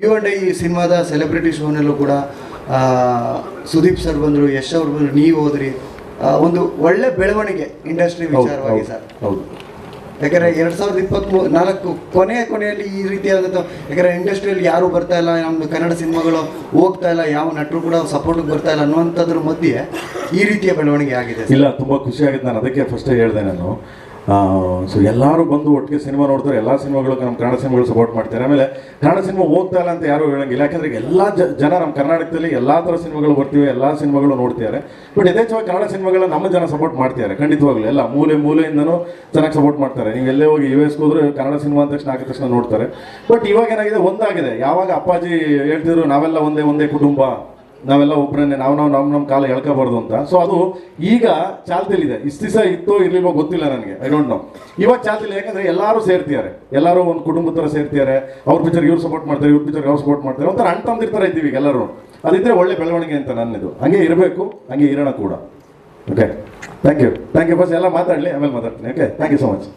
You and ಈ ಸಿನಿಮಾದ celebrity ಶೋನಲ್ಲೂ ಕೂಡ ಆ, ಸುದೀಪ್ ಸರ್ ಬಂದರು ಯಶ್ ಅವ್ರು ಬಂದರು ನೀವು ಹೋದ್ರಿ. ಆ, ಒಂದು ಒಳ್ಳೆ ಬೆಳವಣಿಗೆ ಇಂಡಸ್ಟ್ರಿ ವಿಚಾರವಾಗಿ ಸರ್. ಹೌದು. ಯಾಕಂದ್ರೆ ಎರಡ್ ಸಾವಿರದ ಇಪ್ಪತ್ತ್ ನಾಲ್ಕು ಕೊನೆಯ ಕೊನೆಯಲ್ಲಿ ಈ ರೀತಿಯಾದಂಥ ಯಾಕಂದ್ರೆ ಇಂಡಸ್ಟ್ರಿಯಲ್ಲಿ ಯಾರು ಬರ್ತಾ ಇಲ್ಲ ನಮ್ದು ಕನ್ನಡ ಸಿನಿಮಾಗಳು ಹೋಗ್ತಾ ಇಲ್ಲ ಯಾವ ನಟರು ಕೂಡ ಸಪೋರ್ಟ್ಗೆ ಬರ್ತಾ ಇಲ್ಲ ಅನ್ನುವಂಥದ್ರ ಮಧ್ಯೆ ಈ ರೀತಿಯ ಬೆಳವಣಿಗೆ ಆಗಿದೆ ಇಲ್ಲ ತುಂಬ ಖುಷಿ ಆಗಿದೆ. ನಾನು ಅದಕ್ಕೆ ಫಸ್ಟ್ ಹೇಳಿದೆ ನಾನು. ಸೊ ಎಲ್ಲರೂ ಬಂದು ಒಟ್ಟಿಗೆ ಸಿನಿಮಾ ನೋಡ್ತಾರೆ, ಎಲ್ಲ ಸಿನಿಮಾಗಳು ನಮ್ಮ ಕನ್ನಡ ಸಿನಿಮಾಗಳು ಸಪೋರ್ಟ್ ಮಾಡ್ತಾರೆ. ಆಮೇಲೆ ಕನ್ನಡ ಸಿನಿಮಾ ಹೋಗ್ತಾ ಇಲ್ಲ ಅಂತ ಯಾರು ಹೇಳಂಗಿಲ್ಲ. ಯಾಕಂದ್ರೆ ಎಲ್ಲ ಜನ ನಮ್ಮ ಕರ್ನಾಟಕದಲ್ಲಿ ಎಲ್ಲ ಥರ ಸಿನಿಮಾಗಳು ಬರ್ತೀವಿ, ಎಲ್ಲ ಸಿನಿಮಾಗಳು ನೋಡ್ತಿದ್ದಾರೆ. ಬಟ್ ಯಥೇಚ್ಛವಾಗಿ ಕನ್ನಡ ಸಿನಿಮಾಗಳನ್ನ ನಮ್ಮ ಜನ ಸಪೋರ್ಟ್ ಮಾಡ್ತಿದ್ದಾರೆ, ಖಂಡಿತವಾಗ್ಲೂ. ಎಲ್ಲ ಮೂಲೆ ಮೂಲೆಯಿಂದನೂ ಚೆನ್ನಾಗಿ ಸಪೋರ್ಟ್ ಮಾಡ್ತಾರೆ. ನೀವು ಎಲ್ಲೇ ಹೋಗಿ ಯು ಎಸ್ಗೆ ಹೋದ್ರೆ ಕನ್ನಡ ಸಿನಿಮಾ ಅಂದ ತಕ್ಷಣ ಆಗಿದ ತಕ್ಷಣ ನೋಡ್ತಾರೆ. ಬಟ್ ಇವಾಗ ಏನಾಗಿದೆ? ಒಂದಾಗಿದೆ. ಯಾವಾಗ ಅಪ್ಪಾಜಿ ಹೇಳ್ತಿದ್ರು, ನಾವೆಲ್ಲ ಒಂದೇ ಒಂದೇ ಕುಟುಂಬ. ನಾವೆಲ್ಲ ಒಬ್ಬರನ್ನೇ ನಾವು ನಾವು ನಮ್ಮ ನಮ್ಮ ಕಾಲ ಎಳ್ಕೋಬಾರ್ದು ಅಂತ. ಸೊ ಅದು ಈಗ ಚಾಲ್ತಿಲಿದೆ ದಿವಸ ಇತ್ತೋ ಇರ್ಲಿಲ್ವೋ ಗೊತ್ತಿಲ್ಲ ನನಗೆ. ಐ ಡೋಂಟ್ ನೋ ಇವಾಗ ಚಾಲ್ತಿಲ್ಲ ಯಾಕಂದ್ರೆ ಎಲ್ಲರೂ ಸೇರ್ತಿದ್ದಾರೆ. ಎಲ್ಲರೂ ಒಂದು ಕುಟುಂಬದ ಥರ ಸೇರ್ತಿದ್ದಾರೆ. ಅವ್ರ ಪಿಚರ್ ಇವ್ರು ಸಪೋರ್ಟ್ ಮಾಡ್ತಾರೆ, ಇವ್ರ ಪಿಚರ್ ಅವ್ರು ಸಪೋರ್ಟ್ ಮಾಡ್ತಾರೆ. ಒಂಥರ ಅಣ್ಣ ತಂದಿರ್ತಾರೆ ಇದ್ದೀವಿ ಈಗ ಎಲ್ಲರೂ. ಅದಿದ್ರೆ ಒಳ್ಳೆ ಬೆಳವಣಿಗೆ ಅಂತ ನನ್ನದು. ಹಂಗೆ ಇರಬೇಕು, ಹಂಗೆ ಇರೋಣ ಕೂಡ. Okay thank you thank you first ಎಲ್ಲ ಮಾತಾಡಲಿ, ಆಮೇಲೆ ಮಾತಾಡ್ತೀನಿ. Okay thank you so much